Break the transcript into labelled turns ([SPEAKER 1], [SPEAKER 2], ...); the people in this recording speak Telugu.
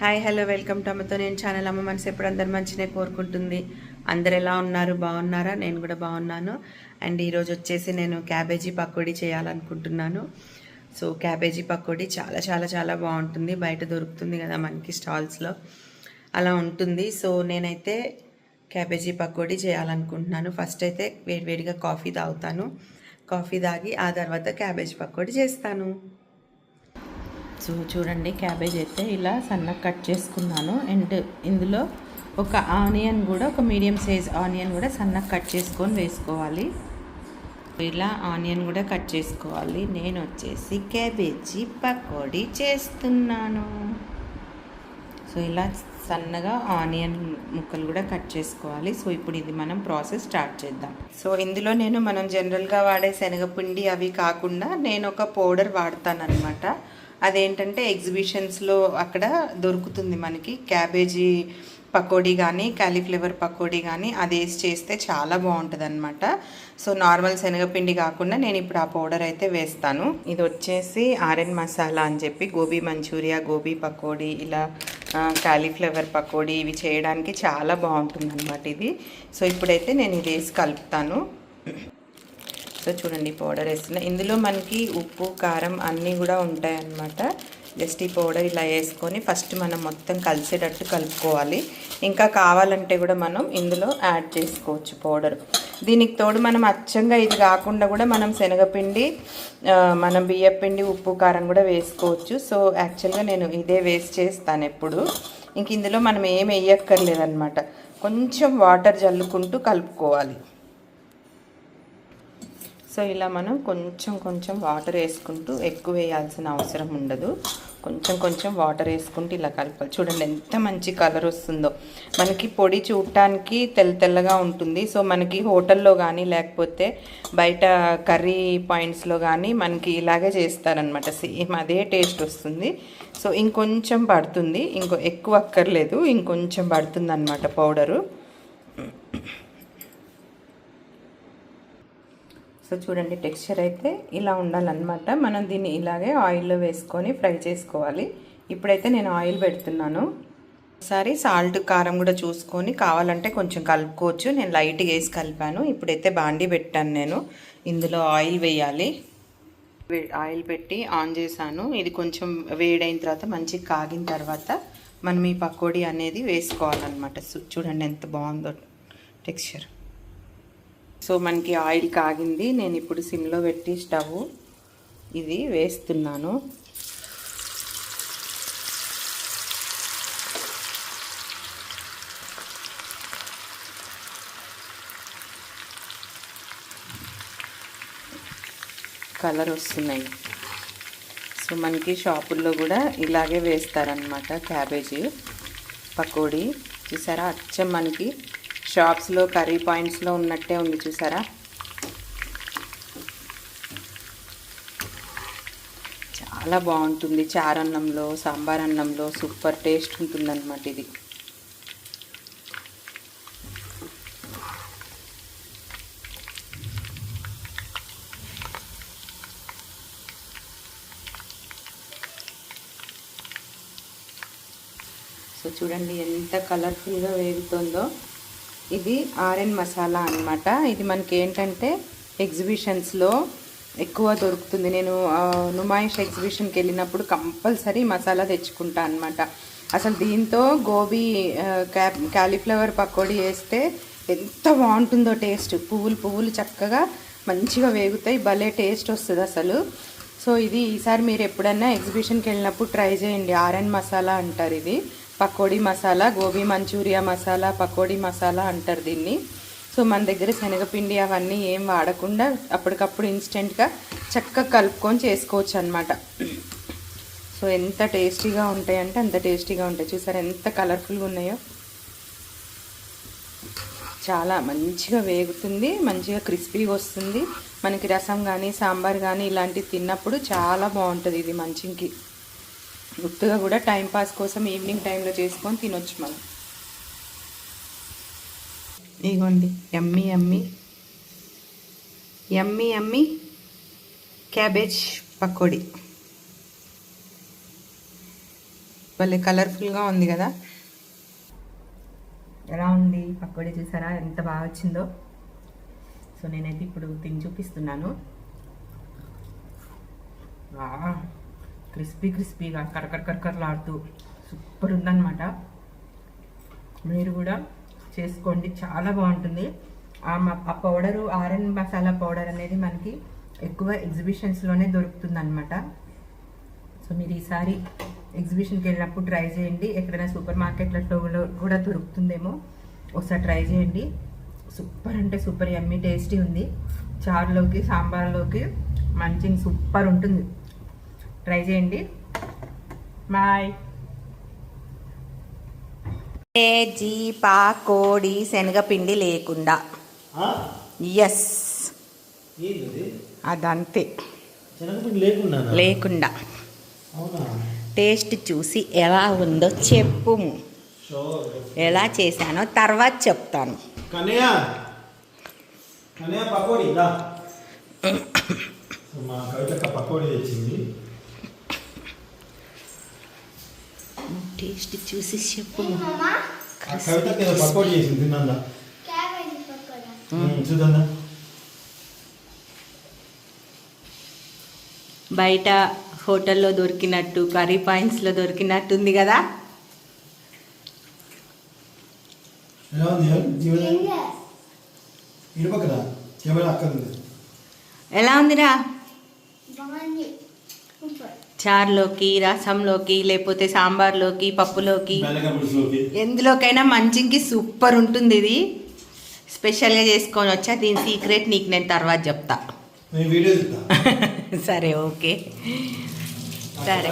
[SPEAKER 1] హాయ్ హలో వెల్కమ్ టు అమ్మతో నేను ఛానల్. అమ్మ మనసు ఎప్పుడు అందరు మంచినే కోరుకుంటుంది. అందరు ఎలా ఉన్నారు? బాగున్నారా? నేను కూడా బాగున్నాను. అండ్ ఈరోజు వచ్చేసి నేను క్యాబేజీ పకోడీ చేయాలనుకుంటున్నాను. సో క్యాబేజీ పకోడీ చాలా చాలా చాలా బాగుంటుంది. బయట దొరుకుతుంది కదా మనకి స్టాల్స్లో. అలా ఉంటుంది. సో నేనైతే క్యాబేజీ పకోడీ చేయాలనుకుంటున్నాను. ఫస్ట్ అయితే వేడివేడిగా కాఫీ తాగుతాను. కాఫీ తాగి ఆ తర్వాత క్యాబేజీ పకోడీ చేస్తాను. సో చూడండి క్యాబేజ్ అయితే ఇలా సన్నగా కట్ చేసుకున్నాను. అండ్ ఇందులో ఒక ఆనియన్ కూడా ఒక మీడియం సైజ్ ఆనియన్ కూడా సన్నగా కట్ చేసుకొని వేసుకోవాలి. ఇలా ఆనియన్ కూడా కట్ చేసుకోవాలి. నేను వచ్చేసి క్యాబేజీ పకోడీ చేస్తున్నాను. సో ఇలా సన్నగా ఆనియన్ ముక్కలు కూడా కట్ చేసుకోవాలి. సో ఇప్పుడు ఇది మనం ప్రాసెస్ స్టార్ట్ చేద్దాం. సో ఇందులో నేను మనం జనరల్గా వాడే శనగపిండి అవి కాకుండా నేను ఒక పౌడర్ వాడతాను అనమాట అదేంటంటే ఎగ్జిబిషన్స్లో అక్కడ దొరుకుతుంది మనకి. క్యాబేజీ పకోడీ కానీ క్యాలీఫ్లవర్ పకోడీ కానీ అది వేసి చేస్తే చాలా బాగుంటుంది అనమాట సో నార్మల్ శనగపిండి కాకుండా నేను ఇప్పుడు ఆ పౌడర్ అయితే వేస్తాను. ఇది వచ్చేసి ఆరెన్ మసాలా అని చెప్పి గోబీ మంచూరియా గోబీ పకోడీ ఇలా క్యాలీఫ్లవర్ పకోడీ ఇవి చేయడానికి చాలా బాగుంటుంది అనమాట ఇది. సో ఇప్పుడైతే నేను ఇది వేసి కలుపుతాను. సో చూడండి పౌడర్ వేస్తున్నా. ఇందులో మనకి ఉప్పు కారం అన్నీ కూడా ఉంటాయన్నమాట. జస్ట్ ఈ పౌడర్ ఇలా వేసుకొని ఫస్ట్ మనం మొత్తం కలిసేటట్టు కలుపుకోవాలి. ఇంకా కావాలంటే కూడా మనం ఇందులో యాడ్ చేసుకోవచ్చు పౌడర్ దీనికి తోడు మనం అచ్చంగా ఇది కాకుండా కూడా మనం శనగపిండి మనం బియ్యపిండి ఉప్పు కారం కూడా వేసుకోవచ్చు. సో యాక్చువల్గా నేను ఇదే వేస్ట్ చేస్తాను ఎప్పుడు. ఇంక ఇందులో మనం ఏం వేయక్కర్లేదన్నమాట. కొంచెం వాటర్ జల్లుకుంటూ కలుపుకోవాలి. సో ఇలా మనం కొంచెం కొంచెం వాటర్ వేసుకుంటూ ఎక్కువ వేయాల్సిన అవసరం ఉండదు. కొంచెం కొంచెం వాటర్ వేసుకుంటూ ఇలా కలపాలి. చూడండి ఎంత మంచి కలర్ వస్తుందో. మనకి పొడి చూడటానికి తెల్ల తెల్లగా ఉంటుంది. సో మనకి హోటల్లో కానీ లేకపోతే బయట కర్రీ పాయింట్స్లో కానీ మనకి ఇలాగే చేస్తారనమాట సేమ్ అదే టేస్ట్ వస్తుంది. సో ఇంకొంచెం పడుతుంది. ఇంకో ఎక్కువ అక్కర్లేదు. ఇంకొంచెం పడుతుంది అనమాట పౌడరు. సో చూడండి టెక్స్చర్ అయితే ఇలా ఉండాలన్నమాట. మనం దీన్ని ఇలాగే ఆయిల్లో వేసుకొని ఫ్రై చేసుకోవాలి. ఇప్పుడైతే నేను ఆయిల్ పెడుతున్నాను. ఒకసారి సాల్ట్ కారం కూడా చూసుకొని కావాలంటే కొంచెం కలుపుకోవచ్చు. నేను లైట్గా వేసి కలిపాను. ఇప్పుడైతే బాండి పెట్టాను నేను. ఇందులో ఆయిల్ వేయాలి. ఆయిల్ పెట్టి ఆన్ చేశాను. ఇది కొంచెం వేడైన తర్వాత మంచిగా కాగిన తర్వాత మనం ఈ పకోడీ అనేది వేసుకోవాలన్నమాట. చూడండి ఎంత బాగుందో టెక్స్చర్. సో మనకి ఆయిల్ కాగింది. నేను ఇప్పుడు సిమ్లో పెట్టి స్టవ్ ఇది వేస్తున్నాను. కలర్ వస్తున్నాయి. సో మనకి షాపుల్లో కూడా ఇలాగే వేస్తారనమాట క్యాబేజీ పకోడీ. చూసారా? అచ్చం మనకి షాప్స్లో కర్రీ పాయింట్స్లో ఉన్నట్టే ఉంది చూసారా? చాలా బాగుంటుంది. చారన్నంలో సాంబార్ అన్నంలో సూపర్ టేస్ట్ ఉంటుందన్నమాట ఇది. సో చూడండి ఎంత కలర్ఫుల్గా వేగుతుందో. ఇది ఆరెన్ మసాలా అనమాట ఇది మనకి ఏంటంటే ఎగ్జిబిషన్స్లో ఎక్కువ దొరుకుతుంది. నేను నుమాయిష్ ఎగ్జిబిషన్కి వెళ్ళినప్పుడు కంపల్సరీ మసాలా తెచ్చుకుంటా అనమాట అసలు దీంతో గోబీ క్యా క్యాలీఫ్లవర్ పకోడీ వేస్తే ఎంత బాగుంటుందో టేస్ట్. పువ్వులు పువ్వులు చక్కగా మంచిగా వేగుతాయి. భలే టేస్ట్ వస్తుంది అసలు. సో ఇది ఈసారి మీరు ఎప్పుడన్నా ఎగ్జిబిషన్కి వెళ్ళినప్పుడు ట్రై చేయండి. ఆరెన్ మసాలా అంటారు ఇది. పకోడీ మసాలా గోబీ మంచూరియా మసాలా పకోడీ మసాలా అంటారు దీన్ని. సో మన దగ్గర శనగపిండి అవన్నీ ఏం వాడకుండా అప్పటికప్పుడు ఇన్స్టెంట్గా చక్కగా కలుపుకొని చేసుకోవచ్చు అనమాట సో ఎంత టేస్టీగా ఉంటాయంటే అంత టేస్టీగా ఉంటాయి. చూసారు ఎంత కలర్ఫుల్గా ఉన్నాయో? చాలా మంచిగా వేగుతుంది మంచిగా క్రిస్పీగా వస్తుంది. మనకి రసం కానీ సాంబార్ కానీ ఇలాంటివి తిన్నప్పుడు చాలా బాగుంటుంది ఇది మంచికి. గుర్తుగా కూడా టైంపాస్ కోసం ఈవినింగ్ టైంలో చేసుకొని తినొచ్చు మనం. ఇగోండి ఎమ్మి ఎమ్మి ఎమ్మి ఎమ్మి క్యాబేజ్ పకోడీ. భలే కలర్ఫుల్గా ఉంది కదా? ఎలా ఉంది? పకోడీ చూసారా? ఎంత బాగా వచ్చిందో. సో నేనైతే ఇప్పుడు తిని చూపిస్తున్నాను. క్రిస్పీ క్రిస్పీగా కరకర కరకరలాడుతూ సూపర్ ఉందన్నమాట. మీరు కూడా చేసుకోండి చాలా బాగుంటుంది. ఆ ఆ పౌడరు ఆరెన్ మసాలా పౌడర్ అనేది మనకి ఎక్కువ ఎగ్జిబిషన్స్లోనే దొరుకుతుందన్నమాట. సో మీరు ఈసారి ఎగ్జిబిషన్కి వెళ్ళినప్పుడు ట్రై చేయండి. ఎక్కడైనా సూపర్ మార్కెట్లలో కూడా- కూడా దొరుకుతుందేమో ఒకసారి ట్రై చేయండి. సూపర్ అంటే సూపర్ ఎమ్మి టేస్టీ ఉంది. చారులోకి సాంబార్లోకి మంచి సూపర్ ఉంటుంది. ట్రై చేయండి. బాయ్. కేజీ పాకోడి శనగపిండి లేకుండా.
[SPEAKER 2] ఆ?
[SPEAKER 1] ఎస్ అదంతే.
[SPEAKER 2] లేకుండా
[SPEAKER 1] లేకుండా.
[SPEAKER 2] అవునా?
[SPEAKER 1] టేస్ట్ చూసి ఎలా ఉందో చెప్పు. ఎలా చేశానో తర్వాత చెప్తాను.
[SPEAKER 2] పకోడీ
[SPEAKER 1] టేస్ట్ చూసి చెప్పు బయట హోటల్లో దొరికినట్టు కర్రీ పాయింట్స్లో దొరికినట్టు ఉంది కదా
[SPEAKER 2] ఎలా
[SPEAKER 1] ఉందిరా? చారులోకి రసంలోకి లేకపోతే సాంబార్లోకి పప్పులోకి. ఎందులోకైనా మంచికి సూపర్ ఉంటుంది ఇది. స్పెషల్గా చేసుకొని వచ్చా దీని సీక్రెట్ నీకు నేను తర్వాత చెప్తా. సరే ఓకే. సరే?